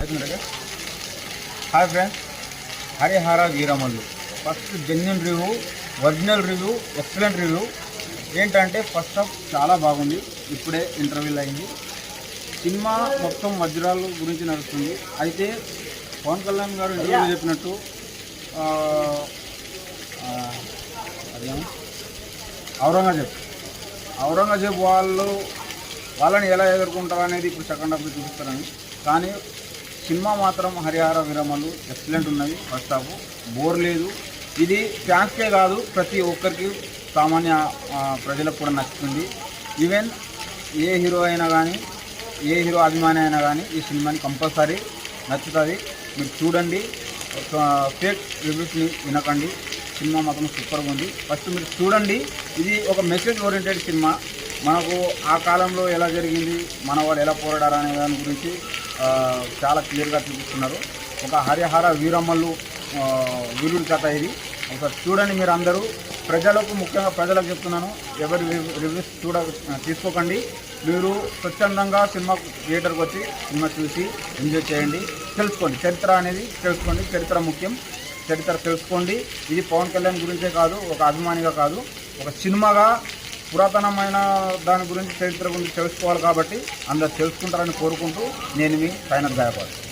అవుతుందా hi friends Harihara Veeramallu first genuine review original review excellent review ఏంటంటే first half చాలా బాగుంది. ఇప్పుడే ఇంటర్వ్యూలు అయింది. సినిమా మొత్తం వజ్రాల గురించి నడుస్తుంది. అయితే పవన్ కళ్యాణ్ గారు ఇంటర్వ్యూలో చెప్పినట్టు అదేమో ఔరంగజేబ్. ఔరంగజేబ్ వాళ్ళు వాళ్ళని ఎలా ఎదుర్కొంటారు అనేది ఇప్పుడు సెకండ్ హాఫ్లో చూపిస్తారని. కానీ సినిమా మాత్రం హరిహర విరమలు ఎక్సలెంట్ ఉన్నది ఫస్ట్ హాఫ్. బోర్ లేదు. ఇది ఫ్యాన్స్కే కాదు ప్రతి ఒక్కరికి సామాన్య ప్రజలకు కూడా నచ్చుతుంది. ఈవెన్ ఏ హీరో అయినా కానీ ఏ హీరో అభిమాని అయినా కానీ ఈ సినిమాని కంపల్సరీ నచ్చుతుంది. మీరు చూడండి. ఫేక్ రివ్యూస్ని వినకండి. సినిమా మాత్రం సూపర్గా ఉంది. ఫస్ట్ మీరు చూడండి. ఇది ఒక మెసేజ్ ఓరియంటెడ్ సినిమా. మనకు ఆ కాలంలో ఎలా జరిగింది? మన వాళ్ళు ఎలా పోరాడారు అనే దాని గురించి చాలా క్లియర్గా చూపిస్తున్నారు. ఒక హరిహర వీరమ్మలు వీరుడి కథ ఇది. ఒకసారి చూడండి మీరు అందరూ ప్రజలకు ముఖ్యంగా ప్రజలకు చెప్తున్నాను. ఎవరి రివ్యూస్ చూడ తీసుకోకండి. మీరు స్వచ్ఛందంగా సినిమా థియేటర్కి వచ్చి సినిమా చూసి ఎంజాయ్ చేయండి. తెలుసుకోండి. చరిత్ర అనేది తెలుసుకోండి. చరిత్ర ముఖ్యం. చరిత్ర తెలుసుకోండి. ఇది పవన్ కళ్యాణ్ గురించే కాదు ఒక అభిమానిగా కాదు. ఒక సినిమాగా పురాతనమైన దాని గురించి చరిత్ర గురించి తెలుసుకోవాలి కాబట్టి అందరు తెలుసుకుంటారని కోరుకుంటూ నేను మీ ఫైనల్ గాయపడు